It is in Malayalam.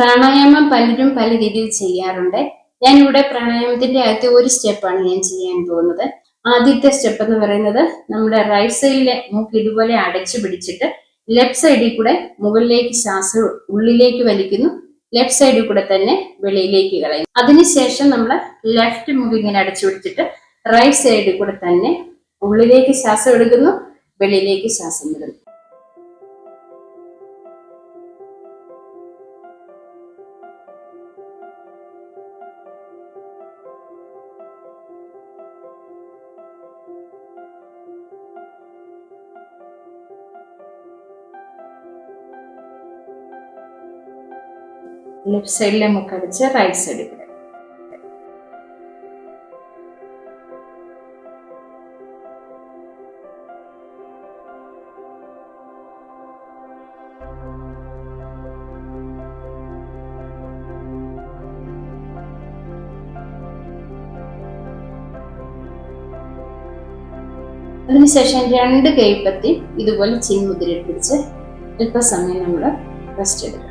പ്രാണായാമം പലരും പല രീതിയിൽ ചെയ്യാറുണ്ട്. ഞാൻ ഇവിടെ പ്രാണായാമത്തിന്റെ ആദ്യത്തെ ഒരു സ്റ്റെപ്പാണ് ഞാൻ ചെയ്യാൻ പോകുന്നത്. ആദ്യത്തെ സ്റ്റെപ്പ് എന്ന് പറയുന്നത് നമ്മുടെ റൈറ്റ് സൈഡിലെ മൂക്ക് ഇതുപോലെ അടച്ചു പിടിച്ചിട്ട് ലെഫ്റ്റ് സൈഡിൽ കൂടെ മുകളിലേക്ക് ശ്വാസം ഉള്ളിലേക്ക് വലിക്കുന്നു. ലെഫ്റ്റ് സൈഡിൽ കൂടെ തന്നെ വെളിയിലേക്ക് കളയും അതിനുശേഷം നമ്മൾ ലെഫ്റ്റ് മുഖം ഇങ്ങനെ അടച്ചു പിടിച്ചിട്ട് റൈറ്റ് സൈഡിൽ കൂടെ തന്നെ ഉള്ളിലേക്ക് ശ്വാസം എടുക്കുന്നു വെളിയിലേക്ക് ശ്വാസം വിടുന്നു. ലെഫ്റ്റ് സൈഡിലെ മുക്കടിച്ച് റൈറ്റ് സൈഡിൽ അതിനുശേഷം രണ്ട് കൈപ്പത്തി ഇതുപോലെ ചിന്മുദ്രയിൽ പിടിച്ച് അല്പസമയം നമ്മൾ റെസ്റ്റ് എടുക്കുക